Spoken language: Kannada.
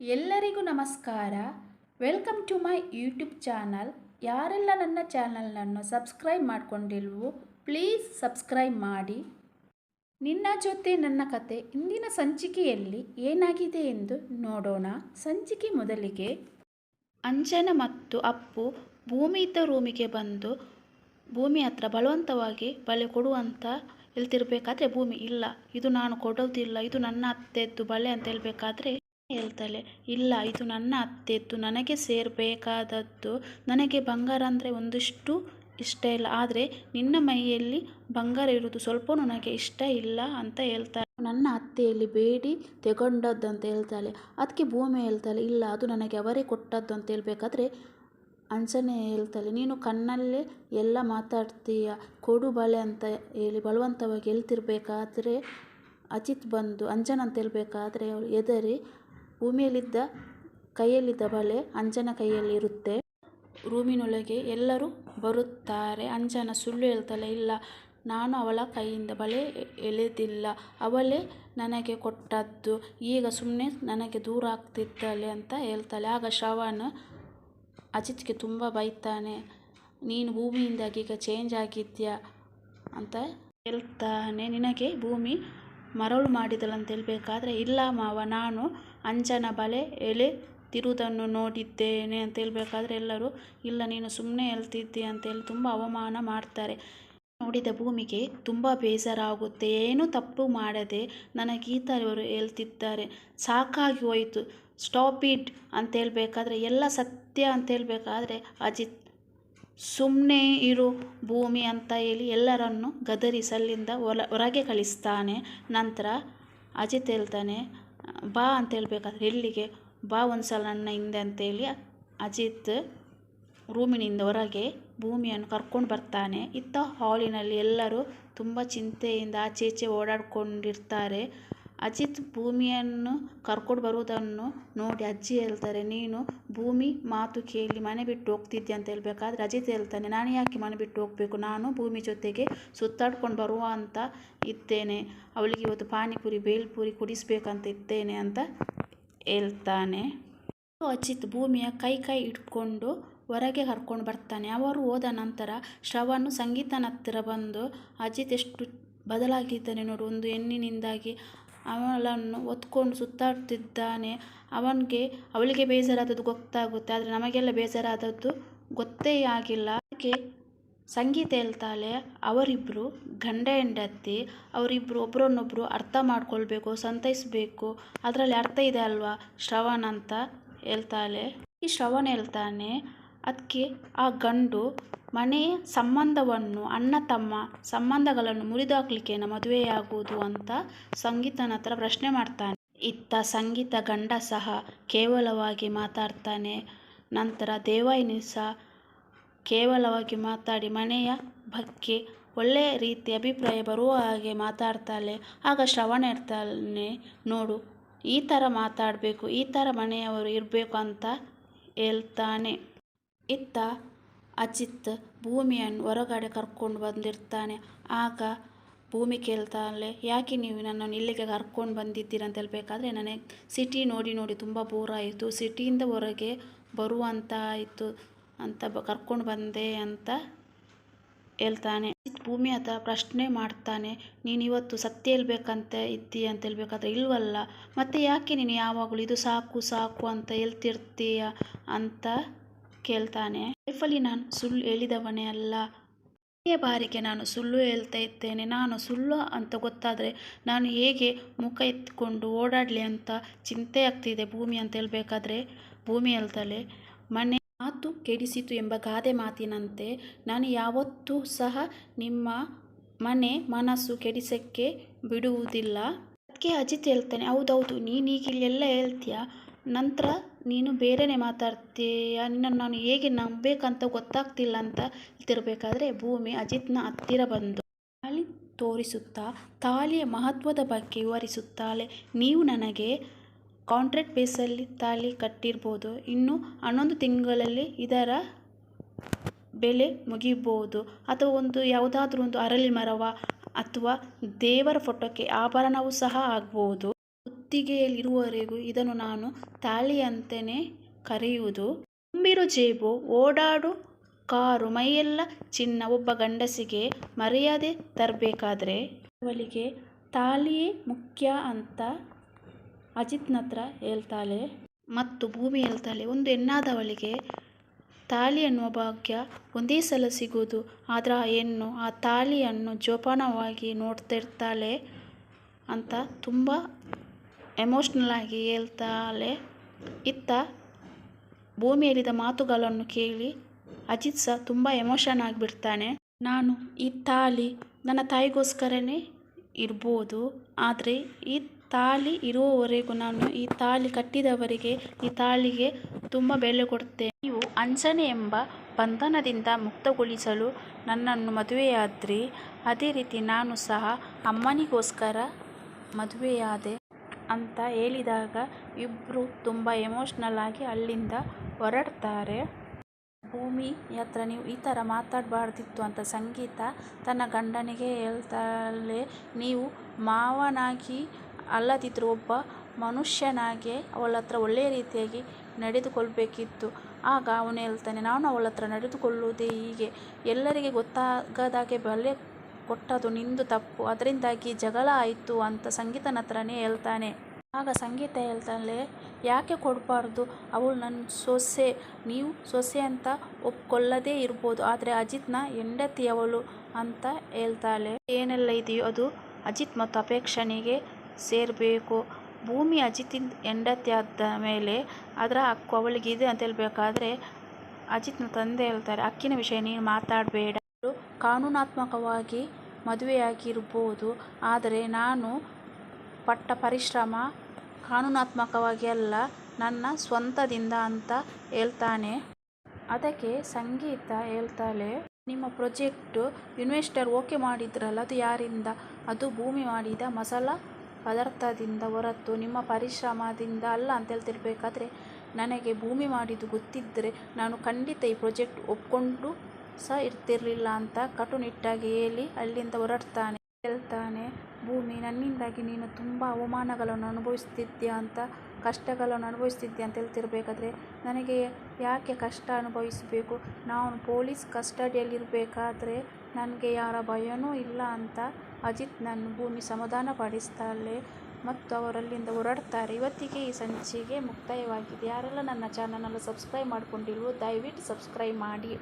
ಎಲ್ಲರಿಗೂ ನಮಸ್ಕಾರ. Welcome to my YouTube channel ಯಾರೆಲ್ಲ ನನ್ನ ಚಾನಲ್ನನ್ನು ಸಬ್ಸ್ಕ್ರೈಬ್ ಮಾಡಿಕೊಂಡಿಲ್ವೋ ಪ್ಲೀಸ್ ಸಬ್ಸ್ಕ್ರೈಬ್ ಮಾಡಿ. ನಿನ್ನ ಜೊತೆ ನನ್ನ ಕತೆ ಇಂದಿನ ಸಂಚಿಕೆಯಲ್ಲಿ ಏನಾಗಿದೆ ಎಂದು ನೋಡೋಣ. ಸಂಚಿಕೆ ಮೊದಲಿಗೆ, ಅಂಜನ ಮತ್ತು ಅಪ್ಪು ಭೂಮಿ ಇದ್ದ ರೂಮಿಗೆ ಬಂದು, ಭೂಮಿ ಹತ್ರ ಬಲವಂತವಾಗಿ ಬಳೆ ಕೊಡುವಂಥ ಹೇಳ್ತಿರ್ಬೇಕಾದ್ರೆ ಭೂಮಿ ಇಲ್ಲ. ಇದು ನಾನು ಕೊಡೋದಿಲ್ಲ, ಇದು ನನ್ನ ಅತ್ತೆದ್ದು ಬಳೆ ಅಂತ ಹೇಳ್ಬೇಕಾದ್ರೆ ಹೇಳ್ತಾಳೆ, ಇಲ್ಲ, ಇದು ನನ್ನ ಅತ್ತೆದ್ದು ನನಗೆ ಸೇರಬೇಕಾದದ್ದು. ನನಗೆ ಬಂಗಾರ ಅಂದರೆ ಒಂದಿಷ್ಟು ಇಷ್ಟ ಇಲ್ಲ. ಆದರೆ ನಿನ್ನ ಮೈಯಲ್ಲಿ ಬಂಗಾರ ಇರುವುದು ಸ್ವಲ್ಪ ನನಗೆ ಇಷ್ಟ ಇಲ್ಲ ಅಂತ ಹೇಳ್ತಾಳೆ. ನನ್ನ ಅತ್ತೆಯಲ್ಲಿ ಬೇಡಿ ತಗೊಂಡದ್ದು ಅಂತ ಹೇಳ್ತಾಳೆ. ಅದಕ್ಕೆ ಭೂಮಿ ಹೇಳ್ತಾಳೆ, ಇಲ್ಲ, ಅದು ನನಗೆ ಅವರೇ ಕೊಟ್ಟದ್ದು ಅಂತ ಹೇಳ್ಬೇಕಾದ್ರೆ ಅಂಜನೆ ಹೇಳ್ತಾಳೆ. ನೀನು ಕಣ್ಣಲ್ಲೇ ಎಲ್ಲ ಮಾತಾಡ್ತೀಯ. ಕೊಡು ಬಳೆ ಅಂತ ಹೇಳಿ, ಬಲವಂತವಾಗಿ ಹೇಳ್ತಿರ್ಬೇಕಾದ್ರೆ ಅಜಿತ್ ಬಂದು ಅಂಜನ ಅಂತ ಹೇಳ್ಬೇಕಾದ್ರೆ ಅವಳು ಎದರಿ ಭೂಮಿಯಲ್ಲಿದ್ದ ಕೈಯಲ್ಲಿದ್ದ ಬಲೆ ಅಂಜನ ಕೈಯಲ್ಲಿರುತ್ತೆ. ರೂಮಿನೊಳಗೆ ಎಲ್ಲರೂ ಬರುತ್ತಾರೆ. ಅಂಜನ ಸುಳ್ಳು ಹೇಳ್ತಾಳೆ, ಇಲ್ಲ, ನಾನು ಅವಳ ಕೈಯಿಂದ ಬಲೆ ಎಳೆದಿಲ್ಲ. ಅವಳೇ ನನಗೆ ಕೊಟ್ಟದ್ದು. ಈಗ ಸುಮ್ಮನೆ ನನಗೆ ದೂರ ಆಗ್ತಿದ್ದಾಳೆ ಅಂತ ಹೇಳ್ತಾಳೆ. ಆಗ ಶ್ರವಣ್ ಅಜಿತ್ಗೆ ತುಂಬ ಬೈತಾನೆ, ನೀನು ಭೂಮಿಯಿಂದಾಗಿ ಈಗ ಚೇಂಜ್ ಆಗಿದ್ಯಾ? ಅಂತ ಹೇಳ್ತಾನೆ. ನಿನಗೆ ಭೂಮಿ ಮರಳು ಮಾಡಿದಳಂತೇಳ್ಬೇಕಾದ್ರೆ, ಇಲ್ಲ ಮಾವ, ನಾನು ಅಂಜನ ಬಲೆ ಎಳೆದಿರುವುದನ್ನು ನೋಡಿದ್ದೇನೆ ಅಂತ ಹೇಳ್ಬೇಕಾದ್ರೆ ಎಲ್ಲರೂ, ಇಲ್ಲ ನೀನು ಸುಮ್ಮನೆ ಹೇಳ್ತಿದ್ದಿ ಅಂತೇಳಿ ತುಂಬ ಅವಮಾನ ಮಾಡ್ತಾರೆ. ನೋಡಿದ ಭೂಮಿಗೆ ತುಂಬ ಬೇಜಾರಾಗುತ್ತೆ ಏನೂ ತಪ್ಪು ಮಾಡದೆ ನನಗೆ ಈ ಹೇಳ್ತಿದ್ದಾರೆ. ಸಾಕಾಗಿ ಹೋಯಿತು, ಸ್ಟಾಪ್ ಇಟ್ ಅಂತ ಹೇಳ್ಬೇಕಾದ್ರೆ ಎಲ್ಲ ಸತ್ಯ ಅಂತ ಹೇಳ್ಬೇಕಾದ್ರೆ ಅಜಿತ್ ಸುಮ್ಮನೆ ಇರು ಭೂಮಿ ಅಂತ ಹೇಳಿ ಎಲ್ಲರನ್ನು ಗದರಿ ಸಲ್ಲಿಂದ ಹೊಲ ಹೊರಗೆ ಕಳಿಸ್ತಾನೆ. ನಂತರ ಅಜಿತ್ ಹೇಳ್ತಾನೆ, ಬಾ ಅಂತ ಹೇಳ್ಬೇಕಾದ್ರೆ ಎಲ್ಲಿಗೆ ಬಾ ಒಂದು ಸಲ ನನ್ನ ಹಿಂದೆ ಅಂತೇಳಿ ಅಜಿತ್ ರೂಮಿನಿಂದ ಹೊರಗೆ ಭೂಮಿಯನ್ನು ಕರ್ಕೊಂಡು ಬರ್ತಾನೆ. ಇತ್ತ ಹಾಲಿನಲ್ಲಿ ಎಲ್ಲರೂ ತುಂಬ ಚಿಂತೆಯಿಂದ ಆಚೆ ಈಚೆ ಓಡಾಡ್ಕೊಂಡಿರ್ತಾರೆ. ಅಜಿತ್ ಭೂಮಿಯನ್ನು ಕರ್ಕೊಂಡು ಬರುವುದನ್ನು ನೋಡಿ ಅಜ್ಜಿ ಹೇಳ್ತಾರೆ, ನೀನು ಭೂಮಿ ಮಾತು ಕೇಳಿ ಮನೆ ಬಿಟ್ಟು ಹೋಗ್ತಿದ್ದೆ ಅಂತ ಹೇಳ್ಬೇಕಾದ್ರೆ ಅಜಿತ್ ಹೇಳ್ತಾನೆ, ನಾನು ಯಾಕೆ ಮನೆ ಬಿಟ್ಟು ಹೋಗಬೇಕು? ನಾನು ಭೂಮಿ ಜೊತೆಗೆ ಸುತ್ತಾಡ್ಕೊಂಡು ಬರುವ ಅಂತ ಇದ್ದೇನೆ, ಅವಳಿಗೆ ಇವತ್ತು ಪಾನಿಪುರಿ, ಬೇಲ್ಪುರಿ ಕುಡಿಸ್ಬೇಕಂತ ಇದ್ದೇನೆ ಅಂತ ಹೇಳ್ತಾನೆ. ಅಜಿತ್ ಭೂಮಿಯ ಕೈ ಕೈ ಇಟ್ಕೊಂಡು ಹೊರಗೆ ಕರ್ಕೊಂಡು ಬರ್ತಾನೆ. ಅವರು ಹೋದ ನಂತರ ಶ್ರವಣ್ ಸಂಗೀತನ ಹತ್ತಿರ ಬಂದು, ಅಜಿತ್ ಎಷ್ಟು ಬದಲಾಗಿದ್ದಾನೆ ನೋಡು, ಒಂದು ಹೆಣ್ಣಿನಿಂದಾಗಿ ಅವಳನ್ನು ಒತ್ಕೊಂಡು ಸುತ್ತಾಡ್ತಿದ್ದಾನೆ. ಅವನಿಗೆ, ಅವಳಿಗೆ ಬೇಜಾರಾದದ್ದು ಗೊತ್ತಾಗುತ್ತೆ, ಆದರೆ ನಮಗೆಲ್ಲ ಬೇಜಾರಾದದ್ದು ಗೊತ್ತೇ ಆಗಿಲ್ಲ. ಅದಕ್ಕೆ ಸಂಗೀತ ಹೇಳ್ತಾಳೆ ಅವರಿಬ್ಬರು ಗಂಡ ಹೆಂಡತಿ ಅವರಿಬ್ಬರು ಒಬ್ಬರನ್ನೊಬ್ಬರು ಅರ್ಥ ಮಾಡ್ಕೊಳ್ಬೇಕು, ಸಂತೈಸಬೇಕು. ಅದರಲ್ಲಿ ಅರ್ಥ ಇದೆ ಅಲ್ವಾ? ಶ್ರವಣ್ ಅಂತ ಹೇಳ್ತಾಳೆ. ಈ ಶ್ರವಣ್ ಹೇಳ್ತಾನೆ ಅದಕ್ಕೆ ಆ ಗಂಡು ಮನೆಯ ಸಂಬಂಧವನ್ನು, ಅಣ್ಣ ತಮ್ಮ ಸಂಬಂಧಗಳನ್ನು ಮುರಿದಾಕ್ಲಿಕ್ಕೇನ ಮದುವೆಯಾಗುವುದು ಅಂತ ಸಂಗೀತನ ಹತ್ರ ಪ್ರಶ್ನೆ ಮಾಡ್ತಾನೆ. ಇತ್ತ ಸಂಗೀತ ಗಂಡ ಸಹ ಕೇವಲವಾಗಿ ಮಾತಾಡ್ತಾನೆ. ನಂತರ ದೇವಾಯಿನಿ ಸಹ ಕೇವಲವಾಗಿ ಮಾತಾಡಿ ಮನೆಯ ಬಗ್ಗೆ ಒಳ್ಳೆಯ ರೀತಿ ಅಭಿಪ್ರಾಯ ಬರುವ ಹಾಗೆ ಮಾತಾಡ್ತಾಳೆ. ಆಗ ಶ್ರವಣ ಇರ್ತಾನೆ, ನೋಡು, ಈ ಥರ ಮಾತಾಡಬೇಕು, ಈ ಥರ ಮನೆಯವರು ಇರಬೇಕು ಅಂತ ಹೇಳ್ತಾನೆ. ಇತ್ತ ಅಜಿತ್ ಭೂಮಿಯನ್ನು ಹೊರಗಡೆ ಕರ್ಕೊಂಡು ಬಂದಿರ್ತಾನೆ. ಆಗ ಭೂಮಿ ಕೇಳ್ತಾಳೆ, ಯಾಕೆ ನೀವು ನನ್ನನ್ನು ಇಲ್ಲಿಗೆ ಕರ್ಕೊಂಡು ಬಂದಿದ್ದೀರ ಅಂತ ಹೇಳಬೇಕಾದ್ರೆ, ನನಗೆ ಸಿಟಿ ನೋಡಿ ನೋಡಿ ತುಂಬ ಬೋರ್ ಆಯಿತು. ಸಿಟಿಯಿಂದ ಹೊರಗೆ ಬರುವಂತ ಆಯಿತು ಅಂತ ಬ, ಕರ್ಕೊಂಡು ಬಂದೆ ಅಂತ ಹೇಳ್ತಾನೆ. ಭೂಮಿ ಹತ್ರ ಪ್ರಶ್ನೆ ಮಾಡ್ತಾನೆ, ನೀನು ಇವತ್ತು ಸತ್ಯ ಹೇಳ್ಬೇಕಂತ ಇದ್ದೀಯ ಅಂತ ಹೇಳ್ಬೇಕಾದ್ರೆ ಇಲ್ವಲ್ಲ? ಮತ್ತೆ ಯಾಕೆ ನೀನು ಯಾವಾಗಲೂ ಇದು ಸಾಕು ಸಾಕು ಅಂತ ಹೇಳ್ತಿರ್ತೀಯ? ಅಂತ ಕೇಳ್ತಾನೆ. ಲೈಫಲ್ಲಿ ನಾನು ಸುಳ್ಳು ಹೇಳಿದವನೇ ಅಲ್ಲ. ಕೊನೆಯ ಬಾರಿಗೆ ನಾನು ಸುಳ್ಳು ಹೇಳ್ತಾ ಇದ್ದೇನೆ. ನಾನು ಸುಳ್ಳು ಅಂತ ಗೊತ್ತಾದರೆ ನಾನು ಹೇಗೆ ಮುಖ ಎತ್ಕೊಂಡು ಓಡಾಡಲಿ ಅಂತ ಚಿಂತೆ ಆಗ್ತಿದೆ ಭೂಮಿ ಅಂತ ಹೇಳಬೇಕಾದ್ರೆ. ಭೂಮಿ ಹೇಳ್ತಾಳೆ ಮನೆ ಮಾತು ಕೆಡಿಸಿತು ಎಂಬ ಗಾದೆ ಮಾತಿನಂತೆ ನಾನು ಯಾವತ್ತೂ ಸಹ ನಿಮ್ಮ ಮನೆ ಮನಸ್ಸು ಕೆಡಿಸಕ್ಕೆ ಬಿಡುವುದಿಲ್ಲ. ಅದಕ್ಕೆ ಅಜಿತ್ ಹೇಳ್ತಾನೆ, ಹೌದೌದು ನೀನು ಈಗ ಇಲ್ಲೆಲ್ಲ ಹೇಳ್ತೀಯ? ನಂತರ ನೀನು ಬೇರೆಯೇ ಮಾತಾಡ್ತೀಯ? ನಿನ್ನನ್ನು ನಾನು ಹೇಗೆ ನಂಬಬೇಕಂತ ಗೊತ್ತಾಗ್ತಿಲ್ಲ ಅಂತ ತಿರಬೇಕಾದ್ರೆ ಭೂಮಿ ಅಜಿತ್ನ ಹತ್ತಿರ ಬಂದು ತಾಳಿ ತೋರಿಸುತ್ತಾ, ತಾಳಿಯ ಮಹತ್ವದ ಬಗ್ಗೆ ವಿವರಿಸುತ್ತಾಳೆ. ನೀವು ನನಗೆ ಕಾಂಟ್ರಾಕ್ಟ್ ಬೇಸಲ್ಲಿ ತಾಳಿ ಕಟ್ಟಿರ್ಬೋದು. ಇನ್ನು ಹನ್ನೊಂದು ತಿಂಗಳಲ್ಲಿ ಇದರ ಬೆಲೆ ಮುಗಿಬೋದು. ಅಥವಾ ಒಂದು ಯಾವುದಾದ್ರೂ ಒಂದು ಅರಳಿ ಮರವ ಅಥವಾ ದೇವರ ಫೋಟೋಕ್ಕೆ ಆಭರಣವೂ ಸಹ ಆಗ್ಬೋದು. ಕುತ್ತಿಗೆಯಲ್ಲಿರುವವರೆಗೂ ಇದನ್ನು ನಾನು ತಾಳಿ ಅಂತಲೇ ಕರೆಯುವುದು. ತುಂಬಿರೋ ಜೇಬು, ಓಡಾಡು ಕಾರು, ಮೈಯೆಲ್ಲ ಚಿನ್ನ, ಒಬ್ಬ ಗಂಡಸಿಗೆ ಮರ್ಯಾದೆ ತರಬೇಕಾದ್ರೆ ಅವಳಿಗೆ ತಾಳಿಯೇ ಮುಖ್ಯ ಅಂತ ಅಜಿತ್ನತ್ರ ಹೇಳ್ತಾಳೆ. ಮತ್ತು ಭೂಮಿ ಹೇಳ್ತಾಳೆ, ಒಂದು ಹೆಣ್ಣಾದವಳಿಗೆ ತಾಳಿ ಅನ್ನುವ ಭಾಗ್ಯ ಒಂದೇ ಸಲ ಸಿಗೋದು, ಆದರೆ ಆ ಹೆಣ್ಣು ಆ ತಾಳಿಯನ್ನು ಜೋಪಾನವಾಗಿ ನೋಡ್ತಿರ್ತಾಳೆ ಅಂತ ತುಂಬ ಎಮೋಷ್ನಲ್ ಆಗಿ ಹೇಳ್ತಾಳೆ ಇತ್ತ ಭೂಮಿ ಹೇಳಿದ ಮಾತುಗಳನ್ನು ಕೇಳಿ ಅಜಿತ್ ಸಹ ತುಂಬ ಎಮೋಷನ್ ಆಗಿಬಿಡ್ತಾನೆ ನಾನು ಈ ತಾಳಿ ನನ್ನ ತಾಯಿಗೋಸ್ಕರನೇ ಇರ್ಬೋದು, ಆದರೆ ಈ ತಾಳಿ ಇರುವವರೆಗೂ ನಾನು ಈ ತಾಳಿ ಕಟ್ಟಿದವರಿಗೆ ಈ ತಾಳಿಗೆ ತುಂಬ ಬೆಲೆ ಕೊಡ್ತೇನೆ. ನೀವು ಅಂಜನೆ ಎಂಬ ಬಂಧನದಿಂದ ಮುಕ್ತಗೊಳಿಸಲು ನನ್ನನ್ನು ಮದುವೆಯಾದ್ರಿ. ಅದೇ ರೀತಿ ನಾನು ಸಹ ಅಮ್ಮನಿಗೋಸ್ಕರ ಮದುವೆಯಾದೆ. ಅಂತ ಹೇಳಿದಾಗ ಇಬ್ಬರು ತುಂಬ ಎಮೋಷ್ನಲ್ ಆಗಿ ಅಲ್ಲಿಂದ ಹೊರಡ್ತಾರೆ. ಭೂಮಿ ಹತ್ರ ನೀವು ಈ ಥರ ಮಾತಾಡಬಾರ್ದಿತ್ತು ಅಂತ ಸಂಗೀತ ತನ್ನ ಗಂಡನಿಗೆ ಹೇಳ್ತಾಳೆ, ನೀವು ಮಾವನಾಗಿ ಅಲ್ಲದಿದ್ದರೂ ಒಬ್ಬ ಮನುಷ್ಯನಾಗೆ ಅವಳ ಹತ್ರ ಒಳ್ಳೆಯ ರೀತಿಯಾಗಿ ನಡೆದುಕೊಳ್ಬೇಕಿತ್ತು. ಆಗ ಅವನು ಹೇಳ್ತಾನೆ, ನಾನು ಅವಳ ಹತ್ರ ನಡೆದುಕೊಳ್ಳುವುದೇ ಹೀಗೆ. ಎಲ್ಲರಿಗೆ ಗೊತ್ತಾಗದಾಗೆ ಬೆಲೆ ಕೊಟ್ಟದು ನಿಂದು ತಪ್ಪು. ಅದರಿಂದಾಗಿ ಜಗಳ ಆಯಿತು ಅಂತ ಸಂಗೀತನ ಹತ್ರನೇ ಹೇಳ್ತಾನೆ. ಆಗ ಸಂಗೀತ ಹೇಳ್ತಾಳೆ, ಯಾಕೆ ಕೊಡಬಾರ್ದು? ಅವಳು ನನ್ನ ಸೊಸೆ. ನೀವು ಸೊಸೆ ಅಂತ ಒಪ್ಕೊಳ್ಳದೇ ಇರ್ಬೋದು. ಆದರೆ ಅಜಿತ್ನ ಹೆಂಡತಿಯವಳು ಅಂತ ಹೇಳ್ತಾಳೆ. ಏನೆಲ್ಲ ಇದೆಯೋ ಅದು ಅಜಿತ್ ಮತ್ತು ಅಪೇಕ್ಷನಿಗೆ ಸೇರಬೇಕು. ಭೂಮಿ ಅಜಿತಿನ ಹೆಂಡತಿ ಆದ ಮೇಲೆ ಅದರ ಹಕ್ಕು ಅವಳಿಗೆ ಇದೆ ಅಂತ ಹೇಳಬೇಕಾದ್ರೆ ಅಜಿತ್ನ ತಂದೆ ಹೇಳ್ತಾರೆ, ಅಕ್ಕಿನ ವಿಷಯ ನೀನು ಮಾತಾಡಬೇಡ. ಕಾನೂನಾತ್ಮಕವಾಗಿ ಮದುವೆಯಾಗಿರ್ಬೋದು. ಆದರೆ ನಾನು ಪಟ್ಟ ಪರಿಶ್ರಮ, ಕಾನೂನಾತ್ಮಕವಾಗಿ ಅಲ್ಲ, ನನ್ನ ಸ್ವಂತದಿಂದ ಅಂತ ಹೇಳ್ತಾನೆ. ಅದಕ್ಕೆ ಸಂಗೀತ ಹೇಳ್ತಾಳೆ. ನಿಮ್ಮ ಪ್ರೊಜೆಕ್ಟ್ ಇನ್ವೆಸ್ಟರ್ ಓಕೆ ಮಾಡಿದ್ರಲ್ಲ, ಅದು ಯಾರಿಂದ? ಅದು ಭೂಮಿ ಮಾಡಿದ ಮಸಾಲ ಪದಾರ್ಥದಿಂದ ಹೊರತು ನಿಮ್ಮ ಪರಿಶ್ರಮದಿಂದ ಅಲ್ಲ ಅಂತ ಹೇಳ್ತಿರ್ಬೇಕಾದ್ರೆ, ನನಗೆ ಭೂಮಿ ಮಾಡಿದ್ದು ಗೊತ್ತಿದ್ದರೆ ನಾನು ಖಂಡಿತ ಈ ಪ್ರೊಜೆಕ್ಟ್ ಒಪ್ಕೊಂಡು ಸಹ ಇರ್ತಿರಲಿಲ್ಲ ಅಂತ ಕಟುನಿಟ್ಟಾಗಿ ಹೇಳಿ ಅಲ್ಲಿಂದ ಹೊರಡ್ತಾನೆ. ಹೇಳ್ತಾನೆ, ಭೂಮಿ, ನನ್ನಿಂದಾಗಿ ನೀನು ತುಂಬ ಅವಮಾನಗಳನ್ನು ಅನುಭವಿಸ್ತಿದ್ಯಾ ಅಂತ, ಕಷ್ಟಗಳನ್ನು ಅನುಭವಿಸ್ತಿದ್ಯಾ ಅಂತ ಹೇಳ್ತಿರ್ಬೇಕಾದ್ರೆ ನನಗೆ ಯಾಕೆ ಕಷ್ಟ ಅನುಭವಿಸಬೇಕು? ನಾನು ಪೊಲೀಸ್ ಕಸ್ಟಡಿಯಲ್ಲಿರಬೇಕಾದ್ರೆ ನನಗೆ ಯಾರ ಭಯನೂ ಇಲ್ಲ ಅಂತ ಅಜಿತ್ ನನ್ನ ಭೂಮಿ ಸಮಾಧಾನ ಪಡಿಸ್ತಾಳೆ ಮತ್ತು ಅವರಲ್ಲಿಂದ ಹೊರಡ್ತಾರೆ. ಇವತ್ತಿಗೆ ಈ ಸಂಚಿಗೆ ಮುಕ್ತಾಯವಾಗಿದೆ. ಯಾರೆಲ್ಲ ನನ್ನ ಚಾನಲನ್ನು ಸಬ್ಸ್ಕ್ರೈಬ್ ಮಾಡಿಕೊಂಡಿಲ್ವೋ ದಯವಿಟ್ಟು ಸಬ್ಸ್ಕ್ರೈಬ್ ಮಾಡಿ.